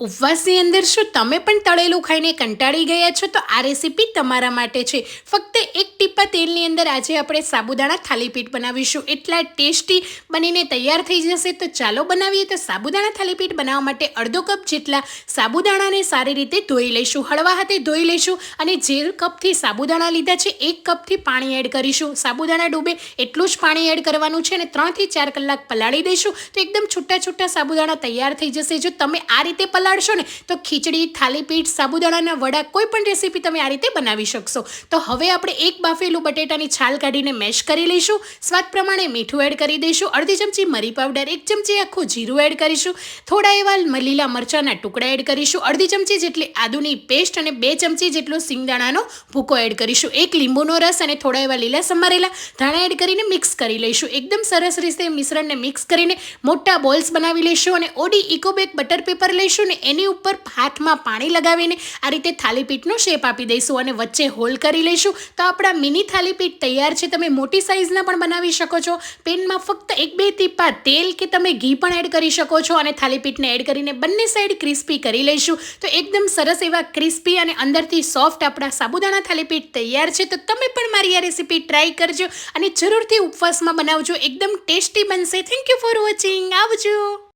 ઉપવાસની અંદર શું? તમે પણ તળેલું ખાઈને કંટાળી ગયા છો? તો આ રેસીપી તમારા માટે છે. ફક્ત એક ટીપા તેલની અંદર આજે આપણે સાબુદાણા થાલીપીઠ બનાવીશું. એટલા ટેસ્ટી બનીને તૈયાર થઈ જશે તો ચાલો બનાવીએ. તો સાબુદાણા થાલીપીઠ બનાવવા માટે અડધો કપ જેટલા સાબુદાણાને સારી રીતે ધોઈ લઈશું. હળવા હાથે ધોઈ લઈશું અને જે કપથી સાબુદાણા લીધા છે એક કપથી પાણી એડ કરીશું. સાબુદાણા ડૂબે એટલું જ પાણી એડ કરવાનું છે અને ત્રણથી ચાર કલાક પલાળી દઈશું. તો એકદમ છૂટા છૂટા સાબુદાણા તૈયાર થઈ જશે. જો તમે આ રીતે પલાળશો ને, તો ખીચડી, થાલીપીઠ, સાબુદાણાના વડા કોઈ પણ રેસીપી તમે આ રીતે બનાવી શકશો. તો હવે આપણે એક બાફેલું બટેટાની છાલ કાઢીને મેશ કરી લઈશું. સ્વાદ પ્રમાણે મીઠું એડ કરી દઈશું. અડધી ચમચી મરી પાવડર, એક ચમચી આખું જીરું એડ કરીશું. થોડા એવા લીલા મરચાંના ટુકડા એડ કરીશું. અડધી ચમચી જેટલી આદુની પેસ્ટ અને બે ચમચી જેટલો સિંગદાણાનો ભૂકો એડ કરીશું. એક લીંબુનો રસ અને થોડા એવા લીલા સમારેલા ધાણા એડ કરીને મિક્સ કરી લઈશું. એકદમ સરસ રીતે મિશ્રણને મિક્સ કરીને મોટા બોલ્સ બનાવી લઈશું અને ઓડી ઇકોબેક બટર પેપર લઈશું ને એની ઉપર હાથમાં પાણી લગાવીને આ રીતે થાલીપીઠનો શેપ આપી દઈશું અને વચ્ચે હોલ કરી લઈશું. તો આપણા મિની થાલીપીઠ તૈયાર છે, તમે મોટી સાઇઝના પણ બનાવી શકો છો. પેનમાં ફક્ત એક બે ટીપા તેલ કે તમે ઘી પણ એડ કરી શકો છો અને થાલીપીઠને એડ કરીને બંને સાઈડ ક્રિસ્પી કરી લઈશું. તો એકદમ સરસ એવા ક્રિસ્પી અને અંદરથી સોફ્ટ આપણા સાબુદાણા થાલીપીઠ તૈયાર છે, તો તમે પણ મારી આ રેસીપી ટ્રાય કરજો અને જરૂરથી ઉપવાસમાં બનાવજો. એકદમ ટેસ્ટી બનશે. થેન્ક યુ ફોર વોચિંગ આવજો.